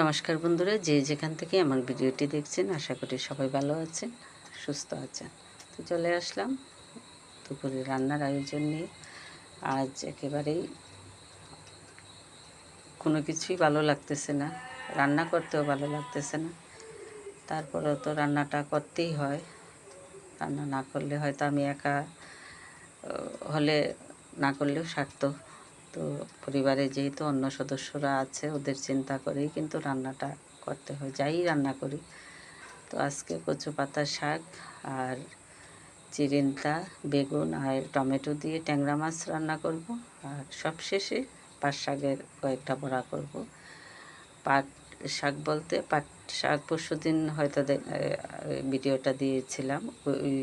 নমস্কার বন্ধুরা, যে যেখান থেকে আমার ভিডিওটি দেখছেন, আশা করি সবাই ভালো আছেন, সুস্থ আছেন। তো চলে আসলাম দুপুরে রান্নার আয়োজন নিয়ে। আজ একেবারেই কোনো কিছুই ভালো লাগতেছে না, রান্না করতেও ভালো লাগতেছে না। তারপরেও তো রান্নাটা করতেই হয়, রান্না না করলে হয়তো আমি একা হলে না করলেও সারত। তো পরিবারে যেহেতু অন্য সদস্যরা আছে, ওদের চিন্তা করেই কিন্তু রান্নাটা করতে হয়, যাই রান্না করি। তো আজকে কচু পাতা শাক আর চিরিন্তা বেগুন আর টমেটো দিয়ে ট্যাংরা মাছ রান্না করব। আর সবশেষে পাট শাকের কয়েকটা বড়া করব। পাট শাক বলতে পাট শাক পরশু দিন হয়তো ভিডিওটা দিয়েছিলাম, ওই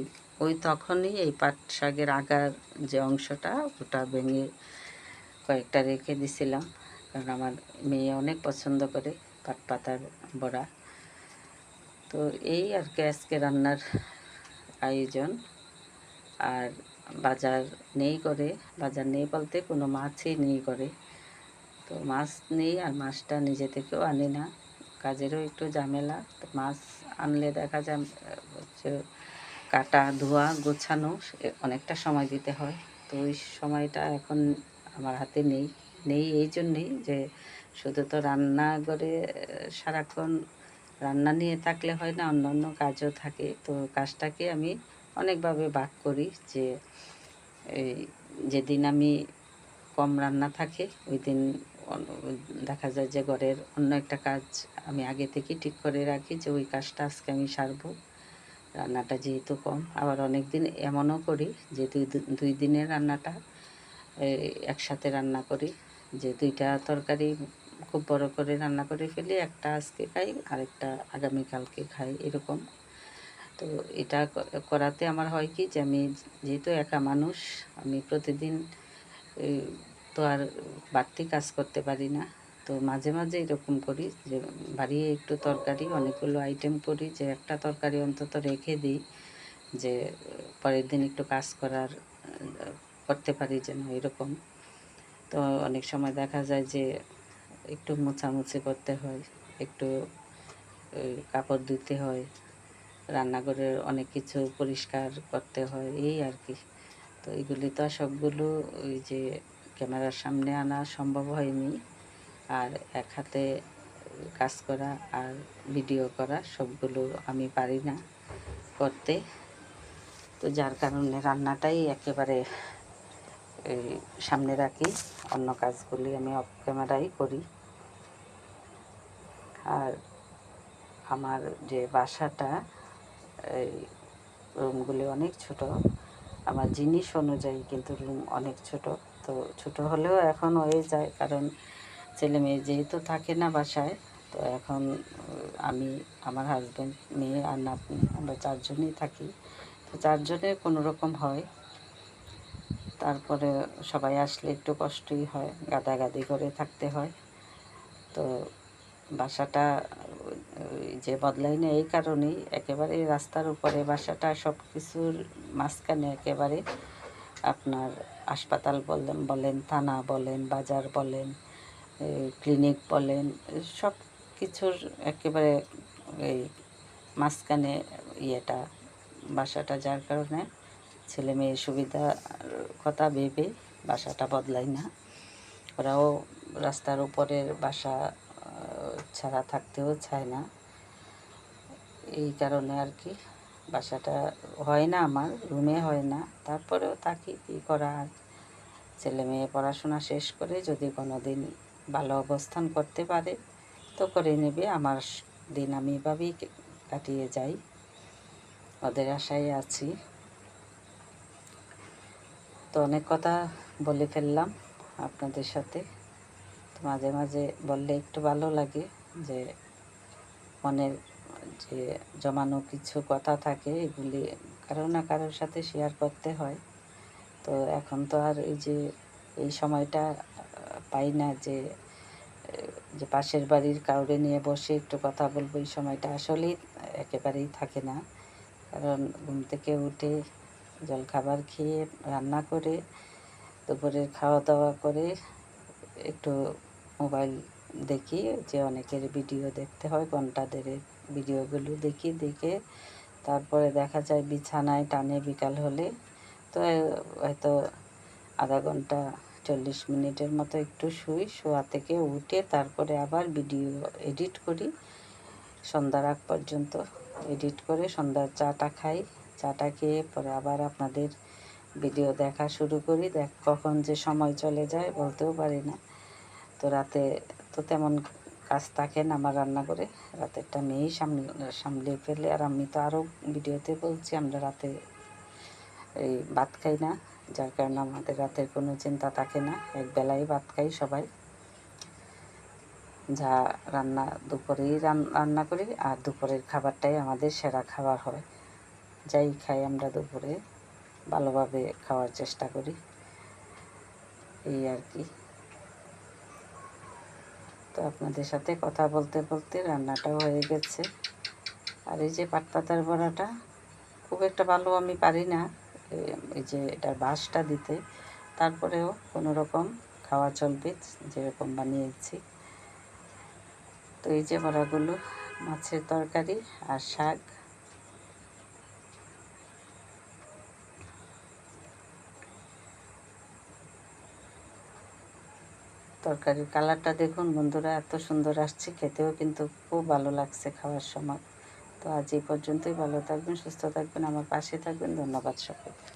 ওই তখনই এই পাট শাকের আগার যে অংশটা, ওটা ভেঙে কয়েকটা রেখে দিছিলাম, কারণ আমার মেয়ে অনেক পছন্দ করে পাট পাতার বড়া। তো এই আর কি আজকে রান্নার আয়োজন। আর বাজার নেই করে, বাজার নেই বলতে কোনো মাছই নেই করে। তো মাছ নেই আর মাছটা নিজে থেকেও আনি না। কাজেরও একটু ঝামেলা, তো মাছ আনলে দেখা যায়, হচ্ছে কাটা ধোয়া গোছানো অনেকটা সময় দিতে হয়। তো ওই সময়টা এখন আমার হাতে নেই নেই এই জন্যেই যে শুধু তো রান্নাঘরে আহ, সারাক্ষণ রান্না নিয়ে থাকলে হয় না অন্য অন্য কাজও থাকে। তো কাজটাকে আমি অনেকভাবে ভাগ করি যে এই যেদিন আমি কম রান্না থাকে ওই দিন দেখা যায় যে ঘরের অন্য একটা কাজ আমি আগে থেকে ঠিক করে রাখি যে ওই কাজটা আজকে আমি সারবো। রান্নাটা যেহেতু কম আবার অনেক দিন এমনও করি যে দুই দুই দিনের রান্নাটা একসাথে রান্না করি। যে দুইটা তরকারি খুব বড় করে রান্না করে ফেলি, একটা আজকে খাই, আরেকটা আগামীকালকে খাই, এরকম। তো এটা করাতে আমার হয় কি যে আমি যেহেতু একা মানুষ, আমি প্রতিদিন তো আর বাড়তি কাজ করতে পারি না। তো মাঝে মাঝে এরকম করি যে বাড়িয়ে একটু তরকারি, অনেকগুলো আইটেম করি, যে একটা তরকারি অন্তত রেখে দিই, যে পরের দিন একটু কাজ করার করতে পারি যেন এরকম। তো অনেক সময় দেখা যায় যে একটু মোছামুছি করতে হয়, একটু কাপড় ধুতে হয়, রান্নাঘরের অনেক কিছু পরিষ্কার করতে হয়, এই আর কি। তো এগুলি তো সবগুলো ওই যে ক্যামেরার সামনে আনা সম্ভব হয়নি। আর এক হাতে কাজ করা আর ভিডিও করা সবগুলো আমি পারি না করতে। তো যার কারণে রান্নাটাই একেবারে এই সামনে রাখি। অন্য কাজগুলি আমি অফ ক্যামেরাই করি। আর আমার যে বাসাটা, এই রুমগুলি অনেক ছোট। আমার জিনিস অনুযায়ী কিন্তু রুম অনেক ছোট। তো ছোট হলেও এখন হয়ে যায়, কারণ ছেলে মেয়ে যেহেতু থাকে না বাসায়, তো এখন আমি, আমার হাজব্যান্ড মেয়ে আর নাতনি, আমরা চারজনেই থাকি। তো চারজনের কোনো রকম হয়। তারপরে সবাই আসলে একটু কষ্টই হয়, গাদাগাদি করে থাকতে হয়। তো বাসাটা যে বদলাই না এই কারণেই একেবারে রাস্তার উপরে বাসাটা সব কিছুর মাঝখানে একেবারে আপনার হাসপাতাল বলেন বলেন, থানা বলেন, বাজার বলেন ক্লিনিক বলেন সব কিছুর একেবারে এই মাঝখানে ইয়েটা, বাসাটা যার কারণে ছেলে মেয়ের সুবিধার কথা ভেবে বাসাটা বদলাই না। ওরাও রাস্তার উপরের বাসা ছাড়া থাকতেও চায় না। এই কারণে আর কি বাসাটা হয় না আমার, রুমে হয় না। তারপরেও থাকি কী করা আর? ছেলে মেয়ে পড়াশোনা শেষ করে যদি কোনো দিন ভালো অবস্থান করতে পারে, তো করে নেবে। আমার দিন আমি এভাবেই কাটিয়ে যাই। ওদের আশায় আছি। তো অনেক কথা বলে ফেললাম আপনাদের সাথে। তো মাঝে মাঝে বললে একটু ভালো লাগে যে মনের যে জমানো কিছু কথা থাকে এগুলি কারও না কারোর সাথে শেয়ার করতে হয়। তো এখন তো আর এই যে এই সময়টা পাই না যে যে পাশের বাড়ির কাউরে নিয়ে বসে একটু কথা বলব, এই সময়টা আসলেই একেবারেই থাকে না। কারণ ঘুম থেকে উঠে জলখাবার খেয়ে রান্না করে, দুপুরের খাওয়া দাওয়া করে একটু মোবাইল দেখি যে অনেকের ভিডিও দেখতে হয় ঘণ্টা ভিডিওগুলো দেখি, দেখে তারপরে দেখা যায় বিছানায় টানে বিকাল হলে। তো হয়তো আধা ঘণ্টা চল্লিশ মিনিটের মতো একটু শুই, শোয়া থেকে উঠে তারপরে আবার ভিডিও এডিট করি। সন্ধ্যার আগ পর্যন্ত এডিট করে সন্ধ্যার চাটা খাই। চাটা খেয়ে পরে আবার আপনাদের ভিডিও দেখা শুরু করি। দেখ কখন যে সময় চলে যায় বলতেও পারি না। তো রাতে তো তেমন কাজ থাকে না আমার রান্না করে। রাতে একটা মেয়েই সামনে সামলে ফেলে। আর আমি তো আরও ভিডিওতে বলছি, আমরা রাতে এই ভাত খাই না, যার কারণে আমাদের রাতের কোনো চিন্তা থাকে না। এক বেলায় ভাত খাই সবাই। যা রান্না দুপুরেই রান- রান্না করি, আর দুপুরের খাবারটাই আমাদের সেরা খাবার হয়। যাই খাই আমরা দুপুরে। ভালোভাবে খাওয়ার চেষ্টা করি। এই আর কি। তো আপনাদের সাথে কথা বলতে বলতে রান্নাটাও হয়ে গেছে। আর এই যে পাট পাতার বড়াটা, খুব একটা ভালো আমি পারি না। এই যে এটার বাঁশটা দিতে, তারপরেও কোনো রকম খাওয়া চলবে যেরকম বানিয়েছি। তো এই যে বড়াগুলো, মাছের তরকারি আর শাক। তরকারির কালারটা দেখুন বন্ধুরা, এত সুন্দর আসছে, খেতেও কিন্তু খুব ভালো লাগছে খাওয়ার সময়। তো আজ এই পর্যন্তই, ভালো থাকবেন, সুস্থ থাকবেন, আমার পাশে থাকবেন, ধন্যবাদ সকলকে।